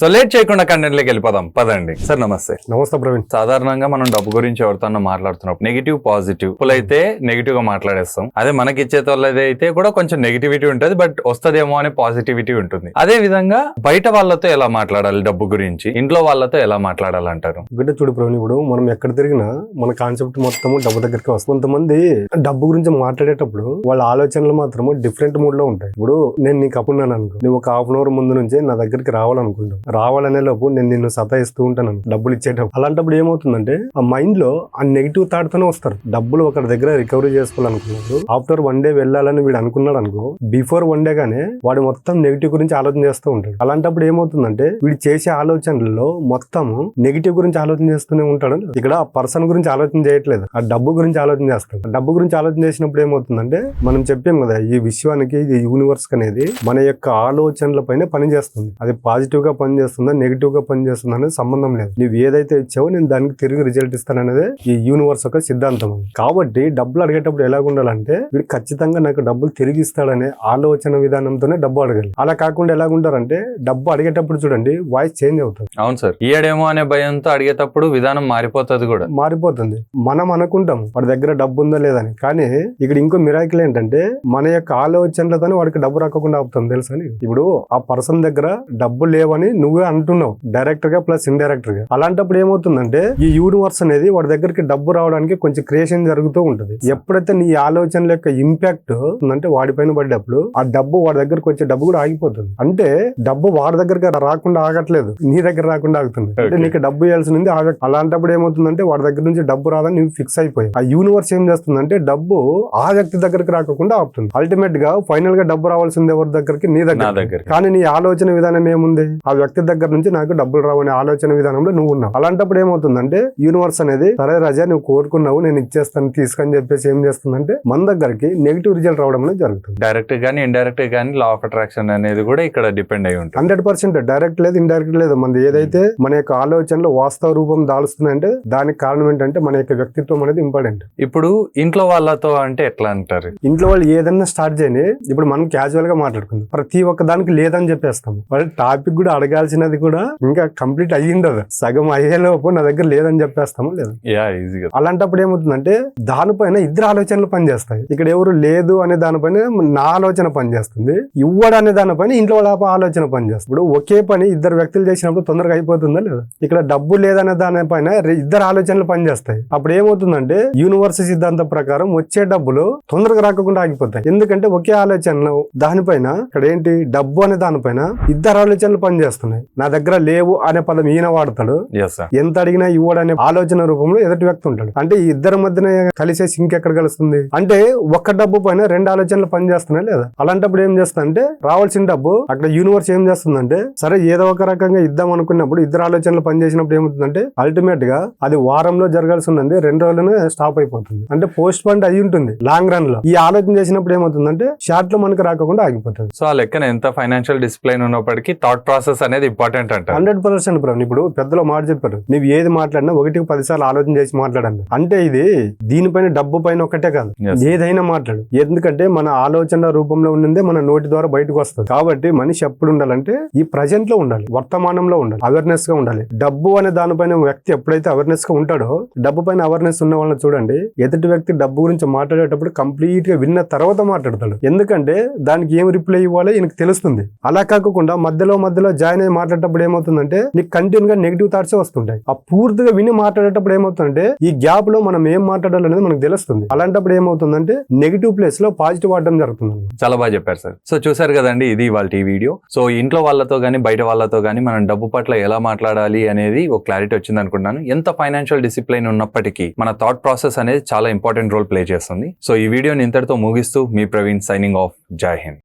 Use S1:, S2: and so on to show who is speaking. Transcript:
S1: So late చేయకుండా కంటెంట్లోకి వెళ్ళిపోదాం. పదండి. సార్ నమస్తే.
S2: నమస్తే ప్రవీణ్.
S1: సాధారణంగా మనం డబ్బు గురించి ఎవరితో మాట్లాడుతున్నప్పుడు నెగిటివ్ పాజిటివ్ అయితే నెగిటివ్గా మాట్లాడేస్తాం. అదే మనకి ఇచ్చే అయితే కూడా కొంచెం నెగిటివిటీ ఉంటుంది బట్ వస్తదేమో అనే పాజిటివిటీ ఉంటుంది. అదే విధంగా బయట వాళ్ళతో ఎలా మాట్లాడాలి డబ్బు గురించి? ఇంట్లో వాళ్ళతో ఎలా మాట్లాడాలంటారు
S2: బిడ్డ చూడు ప్రవీణ్ ఇప్పుడు మనం ఎక్కడ తిరిగినా మన కాన్సెప్ట్ మొత్తం డబ్బు దగ్గరికి వస్తుంది. కొంతమంది డబ్బు గురించి మాట్లాడేటప్పుడు వాళ్ళ ఆలోచనలు మాత్రము డిఫరెంట్ మూడ్లో ఉంటాయి. ఇప్పుడు నేను నీకు అప్పుడున్నాను అనుకో నువ్వు ఒక హాఫ్ అన్ అవర్ ముందు నుంచే నా దగ్గరికి రావాలనుకుంటావు రావాలనే లోపు నేను నిన్ను సతాయిస్తూ ఉంటాను. డబ్బులు ఇచ్చేటప్పుడు. అలాంటప్పుడు ఏమవుతుందంటే ఆ మైండ్లో ఆ నెగిటివ్ థాట్ తోనే వస్తారు. డబ్బులు ఒకరి దగ్గర రికవరీ చేసుకోవాలనుకున్నాడు ఆఫ్టర్ వన్ డే వెళ్ళాలని వీడు అనుకున్నాడు అనుకో బిఫోర్ వన్ డే గానే వాడు మొత్తం నెగిటివ్ గురించి ఆలోచన చేస్తూ ఉంటాడు. అలాంటప్పుడు ఏమవుతుందంటే వీడు చేసే ఆలోచనలో మొత్తం నెగిటివ్ గురించి ఆలోచన చేస్తూనే ఉంటాడు. ఇక్కడ ఆ పర్సన్ గురించి ఆలోచన చేయట్లేదు. ఆ డబ్బు గురించి ఆలోచన చేస్తాడు. డబ్బు గురించి ఆలోచన చేసినప్పుడు ఏమవుతుందంటే మనం చెప్పాం కదా ఈ విశ్వానికి ఈ యూనివర్స్ అనేది మన యొక్క ఆలోచనల పైన పని చేస్తుంది అది పాజిటివ్గా పని చేస్తుందా నెగిటివ్గా పని చేస్తుందా అనేది సంబంధం లేదు. నువ్వు ఏదైతే ఇచ్చావో నేను దానికి తిరిగి రిజల్ట్ ఇస్తాననేది ఈ యూనివర్స్ యొక్క సిద్ధాంతం. కాబట్టి డబ్బులు అడిగేటప్పుడు ఎలా ఉండాలంటే వీడు ఖచ్చితంగా నాకు డబ్బులు తిరిగి ఇస్తాడనే ఆలోచన విధానంతోనే డబ్బు అడగాలి. అలా కాకుండా ఎలా ఉంటారంటే డబ్బు అడిగేటప్పుడు చూడండి వాయిస్ చేంజ్ అవుతుంది.
S1: అవును సార్. ఇయ్యడేమో అనే భయంతో అడిగేటప్పుడు విధానం మారిపోతుంది కూడా.
S2: మారిపోతుంది. మనం అనుకుంటాం వాడి దగ్గర డబ్బు ఉందా లేదని కానీ ఇక్కడ ఇంకో మిరాకిల్ ఏంటంటే మన యొక్క ఆలోచనలతోనే వాడికి డబ్బు రాకుండా అవుతుంది తెలుసా నీకు? ఇప్పుడు ఆ పర్సన్ దగ్గర డబ్బు లేవని నువ్వే అంటున్నావు డైరెక్ట్గా ప్లస్ ఇండైరెక్ట్గా అలాంటప్పుడు ఏమవుతుందంటే ఈ యూనివర్స్ అనేది వాడి దగ్గరికి డబ్బు రావడానికి కొంచెం క్రియేషన్ జరుగుతూ ఉంటుంది. ఎప్పుడైతే నీ ఆలోచనల యొక్క ఇంపాక్ట్ అంటే వాడిపైన పడ్డప్పుడు ఆ డబ్బు వాడి దగ్గరకు వచ్చే డబ్బు కూడా ఆగిపోతుంది. అంటే డబ్బు వాడి దగ్గరికి రాకుండా ఆగట్లేదు నీ దగ్గర రాకుండా ఆగుతుంది. అంటే. నీకు డబ్బు ఇవ్వాల్సింది ఆగ అలాంటప్పుడు ఏమవుతుందంటే వాడి దగ్గర నుంచి డబ్బు రాదని నువ్వు ఫిక్స్ అయిపోయి ఆ యూనివర్స్ ఏం చేస్తుందంటే డబ్బు ఆ వ్యక్తి దగ్గరికి రాకుండా ఆపుతుంది అల్టిమేట్గా ఫైనల్గా డబ్బు రావాల్సింది ఎవరి దగ్గరికి? నీ దగ్గర
S1: దగ్గర
S2: కానీ నీ ఆలోచన విధానం ఏముంది? ఆ వ్యక్తి దగ్గర నుంచి నాకు డబ్బులు రావనే ఆలోచన విధానంలో నువ్వు ఉన్నావు. అలాంటప్పుడు ఏమవుతుందంటే యూనివర్స్ అనేది సరే రాజా నువ్వు కోరుకున్నావు నేను ఇచ్చేస్తాను తీసుకొని చెప్పేసి ఏం చేస్తుందంటే మన దగ్గరికి నెగిటివ్ రిజల్ట్ రావడం అనేది జరుగుతుంది.
S1: డైరెక్ట్ గానీ ఇండైరెక్ట్ గానీ లా ఆఫ్ అట్రాక్షన్ అనేది కూడా ఇక్కడ డిపెండ్ అయి ఉంటుంది.
S2: హండ్రెడ్ పర్సెంట్ డైరెక్ట్ లేదు ఇండైరెక్ట్ లేదు. మనది ఏదైతే మన యొక్క ఆలోచనలో వాస్తవ రూపం దాలుస్తుందంటే దానికి కారణం ఏంటంటే మన యొక్క వ్యక్తిత్వం అనేది ఇంపార్టెంట్
S1: ఇప్పుడు ఇంట్లో వాళ్ళతో అంటే ఎట్లా అంటారు?
S2: ఇంట్లో వాళ్ళు ఏదన్నా స్టార్ట్ చేయని ఇప్పుడు మనం క్యాజువల్గా మాట్లాడుకుందాం. ప్రతి ఒక్క దానికి లేదని చెప్పేస్తాం వాళ్ళు టాపిక్ కూడా అడగాల్సినది కూడా ఇంకా కంప్లీట్ అయ్యిండదు. సగం అయ్యేలోపు నా దగ్గర లేదని చెప్పేస్తామా లేదా?
S1: ఈజీగా
S2: అలాంటప్పుడు ఏమవుతుందంటే దానిపైన ఇద్దరు ఆలోచనలు పనిచేస్తాయి. ఇక్కడ ఎవరు లేదు అనే దానిపైన నా ఆలోచన పనిచేస్తుంది. ఇవ్వడు అనే దానిపైన ఇంట్లో వాళ్ళ ఆలోచన పనిచేస్తుంది. ఇప్పుడు ఒకే పని ఇద్దరు వ్యక్తులు చేసినప్పుడు తొందరగా అయిపోతుందా లేదా? ఇక్కడ డబ్బు లేదనే దానిపైన ఇద్దరు ఆలోచనలు పనిచేస్తాయి. అప్పుడు ఏమవుతుందంటే యూనివర్స్ సిద్ధాంతం ప్రకారం వచ్చే డబ్బులు తొందరగా రాకుండా ఆగిపోతాయి. ఎందుకంటే ఒకే ఆలోచన దానిపైన ఇక్కడ ఏంటి డబ్బు అనే దానిపైన ఇద్దరు ఆలోచనలు పనిచేస్తున్నాయి. నా దగ్గర లేవు అనే పదం ఈయన వాడతాడు. ఎంత అడిగినా ఇవ్వడనే ఆలోచన రూపంలో ఎదుటి వ్యక్తి ఉంటాడు. అంటే ఈ ఇద్దరి మధ్యన కలిసే సింక్ ఎక్కడ కలుస్తుంది? అంటే ఒక్క డబ్బు పైన రెండు ఆలోచనలు పనిచేస్తున్నాయి లేదా? అలాంటప్పుడు ఏం చేస్తా అంటే రావాల్సిన డబ్బు అక్కడ యూనివర్స్ ఏం చేస్తుందంటే సరే ఏదో ఒక రకంగా ఇద్దాం అనుకున్నప్పుడు ఇద్దరు ఆలోచనలు పనిచేసినప్పుడు ఏమవుతుందంటే అల్టిమేట్గా అది వారంలో జరగాల్సి ఉన్నది రెండు రోజులనే స్టాప్ అయిపోతుంది. అంటే పోస్ట్ పండ్ అయి ఉంటుంది లాంగ్ రన్లో. ఈ ఆలోచన చేసినప్పుడు ఏమవుతుందంటే షార్ట్లో మనకు రాకుండా ఆగిపోతుంది.
S1: సో ఆ లెక్కన ఎంత ఫైనాన్షియల్ డిసిప్లైన్ ఉన్నప్పటికీ థాట్ ప్రాసెస్ అనేది ఇంపార్టెంట్ అంటారు.
S2: Hundred percent bro. ఇప్పుడు పెద్దలు మాట చెప్పారు. నువ్వు ఏది మాట్లాడినా ఒకటికి పదిసార్లు ఆలోచన చేసి మాట్లాడండి. అంటే ఇది దీనిపైన డబ్బు పైన ఒకటే కాదు. ఏదైనా మాట్లాడు. ఎందుకంటే మన ఆలోచన రూపంలో ఉన్నదే మన నోటి ద్వారా బయటకు వస్తుంది. కాబట్టి మనిషి ఎప్పుడు ఉండాలంటే ఈ ప్రజెంట్లో ఉండాలి. వర్తమానంలో ఉండాలి. అవేర్నెస్గా ఉండాలి. డబ్బు అనే దానిపైన వ్యక్తి ఎప్పుడైతే అవేర్నెస్గా ఉంటాడో డబ్బు పైన అవేర్నెస్ ఉన్న వాళ్ళని చూడండి. ఎదుటి వ్యక్తి డబ్బు గురించి మాట్లాడేటప్పుడు కంప్లీట్గా విన్న తర్వాత మాట్లాడతాడు. ఎందుకంటే దానికి ఏం రిప్లై ఇవ్వాలో ఈయనకు తెలుస్తుంది. అలా కాకుండా మధ్యలో మధ్యలో జాయిన్ అనేది మాట్లాడేటప్పుడు ఏమవుతుందంటే నీకు కంటిన్యూ గా నెగిటివ్ థాట్స్ వస్తుంటాయి. ఆ పూర్తిగా విని మాట్లాడేటప్పుడు ఏమవుతుందంటే ఈ గ్యాప్లో మనం ఏం మాట్లాడాలనేది మనకు తెలుస్తుంది. అలాంటప్పుడు ఏమవుతుందంటే నెగిటివ్ ప్లేస్లో పాజిటివ్ ఆడడం జరుగుతుంది
S1: చాలా బాగా చెప్పారు సార్. సో చూసారు కదండి ఇది వాళ్ళ ఈ వీడియో సో ఇంట్లో వాళ్ళతో కానీ బయట వాళ్ళతో కానీ మనం డబ్బు పట్ల ఎలా మాట్లాడాలి అనేది ఒక క్లారిటీ వచ్చింది అనుకుంటున్నాను. ఎంత ఫైనాన్షియల్ డిసిప్లైన్ ఉన్నప్పటికీ మన థాట్ ప్రాసెస్ అనేది చాలా ఇంపార్టెంట్ రోల్ ప్లే చేస్తుంది. సో ఈ వీడియోని ఇంతటితో ముగిస్తూ మీ ప్రవీణ్ సైనింగ్ ఆఫ్ జై హింద్.